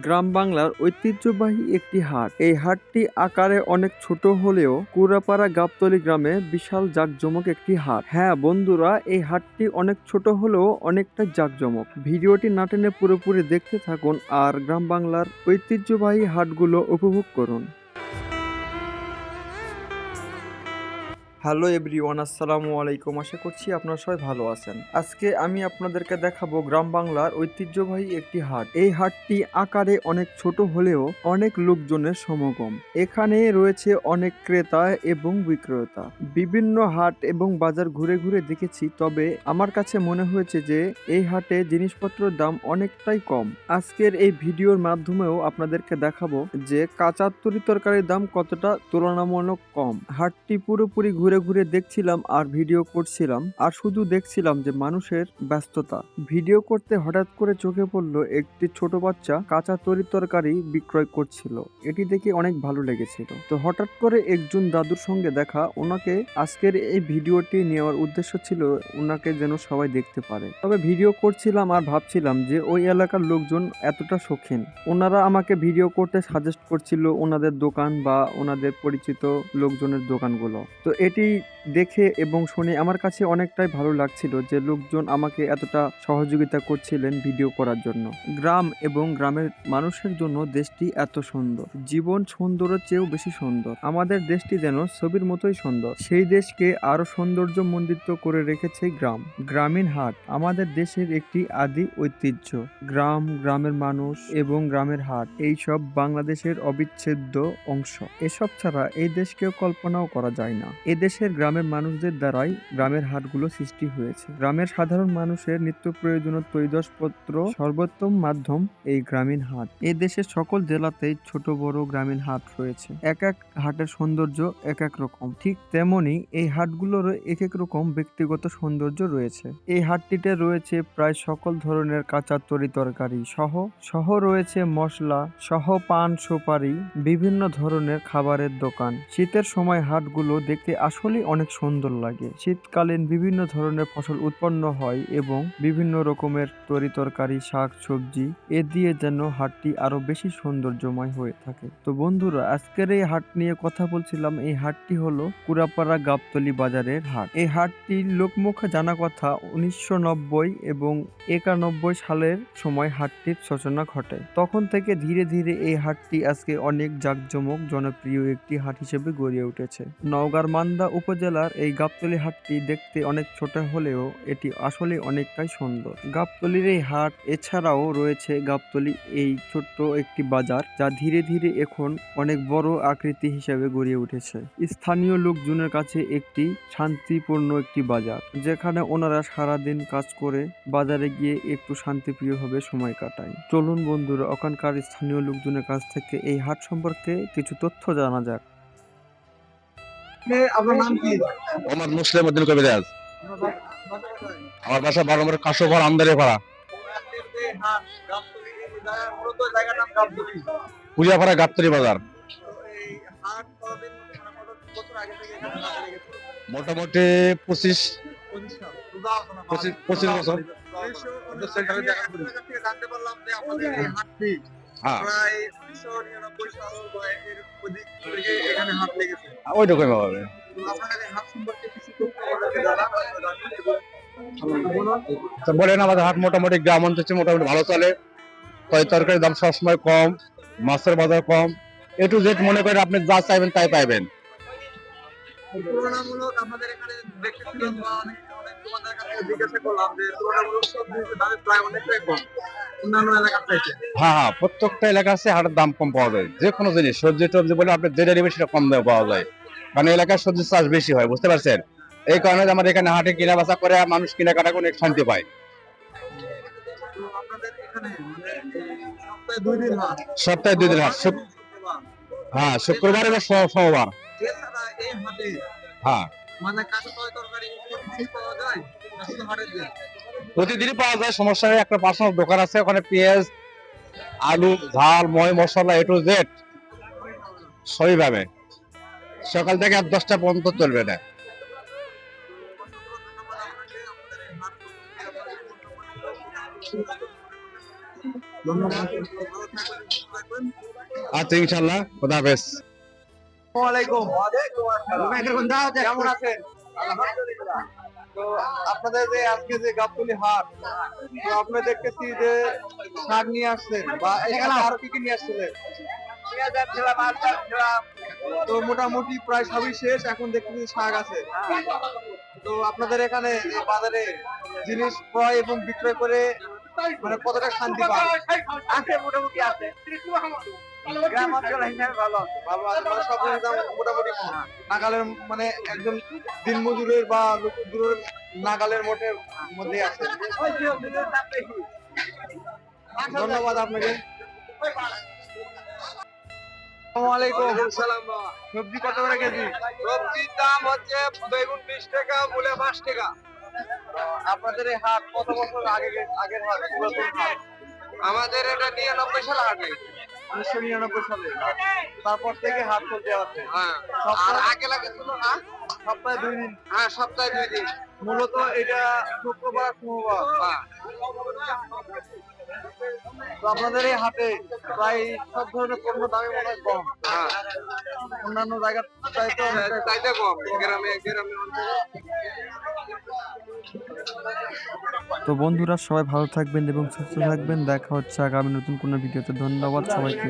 গ্রাম বাংলার ঐতিহ্যবাহী একটি হাট। এই হাটটি আকারে অনেক ছোট হলেও কুড়াপাড়া গাবতলি গ্রামে বিশাল জাকজমক একটি হাট। হ্যাঁ বন্ধুরা, এই হাটটি অনেক ছোট হলেও অনেকটা জাকজমক। ভিডিওটি নাটেনে পুরোপুরি দেখতে থাকুন আর গ্রাম বাংলার ঐতিহ্যবাহী হাটগুলো উপভোগ করুন। হ্যালো এভরিওয়ান, আসসালামু আলাইকুম। আশা করছি আপনারা সবাই ভালো আছেন। আজকে আমি আপনাদেরকে দেখাবো গ্রাম বাংলার ঐতিহ্যবাহী একটি হাট। এই হাটটি আকারে অনেক ছোট হলেও অনেক লোকজনের সমাগম। এখানে রয়েছে অনেক ক্রেতা এবং বিক্রেতা। বিভিন্ন হাট এবং বাজার ঘুরে ঘুরে দেখেছি, তবে আমার কাছে মনে হয়েছে যে এই হাটে জিনিসপত্রের দাম অনেকটাই কম। আজকের এই ভিডিওর মাধ্যমেও আপনাদেরকে দেখাবো যে কাঁচা তরি তরকারির দাম কতটা তুলনামূলক কম। হাটটি পুরোপুরি ঘুরে ঘুরে ঘুরে দেখছিলাম আর ভিডিও করছিলাম। আর শুধু দেখছিলাম যে মানুষের ব্যস্ততা। ভিডিও করতে হঠাৎ করে চোখে পড়ল একটি ছোট বাচ্চা কাঁচা তরি তরকারি বিক্রয় করছিল। এটি দেখে অনেক ভালো লেগেছিল। তো হঠাৎ করে একজন দাদুর সঙ্গে দেখা, ওনাকে আজকের এই ভিডিওটি নেওয়ার উদ্দেশ্য ছিল ওনাকে যেন সবাই দেখতে পারে। তবে ভিডিও করছিলাম আর ভাবছিলাম যে ওই এলাকার লোকজন এতটা শৌখিন। ওনারা আমাকে ভিডিও করতে সাজেস্ট করছিল ওনাদের দোকান বা ওনাদের পরিচিত লোকজনের দোকানগুলো। তো এটি think দেখে এবং শুনে আমার কাছে অনেকটাই ভালো লাগছিল যে লোকজন আমাকে এতটা সহযোগিতা করছিলেন ভিডিও করার জন্য। গ্রাম এবং গ্রামের মানুষের জন্য দেশটি এত সুন্দর। জীবন সুন্দরের চেয়েও বেশি সুন্দর। আমাদের দেশটি যেন ছবির মতোই সুন্দর। সেই দেশকে আরও সৌন্দর্য মণ্ডিত করে রেখেছে গ্রাম। গ্রামীণ হাট আমাদের দেশের একটি আদি ঐতিহ্য। গ্রাম, গ্রামের মানুষ এবং গ্রামের হাট, এই সব বাংলাদেশের অবিচ্ছেদ্য অংশ। এসব ছাড়া এই দেশকেও কল্পনাও করা যায় না। এদেশের গ্রামের মানুষদের দ্বারাই গ্রামের হাটগুলো সৃষ্টি হয়েছে। গ্রামের সাধারণ মানুষের নিত্য প্রয়োজনীয় তৈদসপত্র সর্বোত্তম মাধ্যম এই গ্রামীণ হাট। এই দেশের সকল জেলাতেই ছোট, বড় গ্রামীণ হাট রয়েছে। এক এক হাটের সৌন্দর্য এক এক রকম। ঠিক তেমনি এই হাটগুলোর এক এক রকম ব্যক্তিগত সৌন্দর্য রয়েছে। এই হাটটিতে রয়েছে প্রায় সকল ধরনের কাঁচা তরি তরকারি সহ সহ রয়েছে মশলা, সহ পান সুপারি, বিভিন্ন ধরনের খাবারের দোকান। শীতের সময় হাটগুলো দেখতে আসলেই অনেক সুন্দর লাগে। শীতকালীন বিভিন্ন ধরনের ফসল উৎপন্ন হয় এবং বিভিন্ন রকমের তরি তরকারি, শাক, সবজি, এ দিয়ে যেন হাটটি আরও বেশি সৌন্দর্যময় হয়ে থাকে। তো বন্ধুরা, আজকের এই হাট নিয়ে কথা বলছিলাম। এই হাটটি হলো কুড়াপাড়া গাবতলি বাজারের হাট। এই হাটটির লোকমুখে জানা কথা উনিশশো নব্বই এবং একানব্বই সালের সময় হাটটির সূচনা ঘটে। তখন থেকে ধীরে ধীরে এই হাটটি আজকে অনেক জাঁকজমক, জনপ্রিয় একটি হাট হিসেবে গড়ে উঠেছে। নওগাঁর মান্দা উপজেলার এই গাবতলি হাটটি দেখতে অনেক ছোট হলেও এটি আসলে অনেকটাই সুন্দর। গাবতলির এই হাট এছাড়াও রয়েছে গাবতলি এই ছোট্ট একটি বাজার যা ধীরে ধীরে এখন অনেক বড় আকৃতি হিসেবে গড়ে উঠেছে। স্থানীয় লোকজনের কাছে একটি শান্তিপূর্ণ একটি বাজার, যেখানে ওনারা সারাদিন কাজ করে বাজারে গিয়ে একটু শান্তিপ্রিয়ভাবে সময় কাটায়। চলুন বন্ধুরা, ওখানকার স্থানীয় লোকজনের কাছ থেকে এই হাট সম্পর্কে কিছু তথ্য জানা যাক। আপনার নাম কি আমার মুসলিম উদ্দিন কবিরাজ আমার বাসা বারো নম্বর কাশোঘর আমদারে পাড়া পূজাপাড়া গাবতলি বাজার মোটামুটি পঁচিশ পঁচিশ বছর হ্যাঁ এই হাট সম্পর্কে কিছু তথ্য আমাদেরকে জানান বলেন আমাদের হাট মোটামুটি গ্রাম অঞ্চলে মোটামুটি ভালো চলে। তয় তরকারির দাম সবসময় কম মাছের বাজার কম। এ টু জেড মনে করে আপনি যা চাইবেন তাই পাইবেন। তুলনামূলক আপনাদের এখানে দেখতেছিলাম বা অনেক অনেক দোকানদারের কাছে জিজ্ঞাসা করলাম যে তুলনামূলক সব জিনিসের দাম প্রায় অনেকটাই কম। অন্যান্য এলাকার চাইতে হ্যাঁ হ্যাঁ প্রত্যেকটা হাটের দাম কম পাওয়া যায়। যে কোনো জিনিস সবজি টবজি বলে আপনি যেটা নেবেন সেটা কম দামে পাওয়া যায়। কারণ এলাকার সবজির চাষ বেশি হয় বুঝতে পারছেন? এই কারণে আমার এখানে হাটে কিনা বেচা করে মানুষ কিনা কাটা করে শান্তি পায়। মানে সপ্তাহে দুই দিন হাট। হ্যাঁ শুক্রবার এবং সোমবার হ্যাঁ। মানে তরকারি পাওয়া যায় প্রতিদিনই পাওয়া যায় সমস্যা নেই একটা পার্সোনাল দোকান আছে ওখানে পেঁয়াজ আলু ঝাল ময় মশলা এ টু জেড সবই পাবে সকাল থেকে আর দশটা পর্যন্ত চলবে না। আচ্ছা ইনশাল্লাহ খোদা হাফেজ। আসসালামাইকুম কেমন আছেন? তো আপনাদের যে আজকে যে গাবতলি হাট তো আপনি দেখতেছি যে শাক নিয়ে আসছেন বা এখানে আরও কি কি নিয়ে আসছিলেন? তো মোটামুটি প্রায় সবই শেষ এখন দেখতেছি শাক আছে। তো আপনাদের এখানে বাজারে জিনিস ক্রয় এবং বিক্রয় করে মানে কতটা শান্তি পান? আছে মোটামুটি আছে। গ্রাম অঞ্চল হিসাবে ভালো আছে ভালো আছে মানে সব দাম মোটামুটি নাগালের মানে একজন দিনমজুরের বা নাগালের মোটের মধ্যে আছে ধন্যবাদ আপনাকে সবজি কত করে কেজি সবজির দাম হচ্ছে বেগুন বিশ টাকা মূলে পাঁচ টাকা আপনাদের এই হাট কত বছর আগে আগের হাট আমাদের এটা নিরানব্বই সালে হাট উনিশশো নিরানব্বই সালে। তারপর থেকে হাট চলতে আছে। আর আগে লাগে ছিল না সপ্তাহে দুই দিন। হ্যাঁ সপ্তাহে দুই দিন। মূলত এটা শুক্রবার সোমবার তো আপনাদের এই হাটে প্রায় সব ধরনের পণ্য দামে মনে হয় কম। অন্যান্য জায়গার চাইতে চাইতে কম গ্রামে গ্রামে তো বন্ধুরা সবাই ভালো থাকবেন এবং সুস্থ থাকবেন। দেখা হচ্ছে আগামী নতুন কোনো ভিডিওতে। ধন্যবাদ সবাইকে।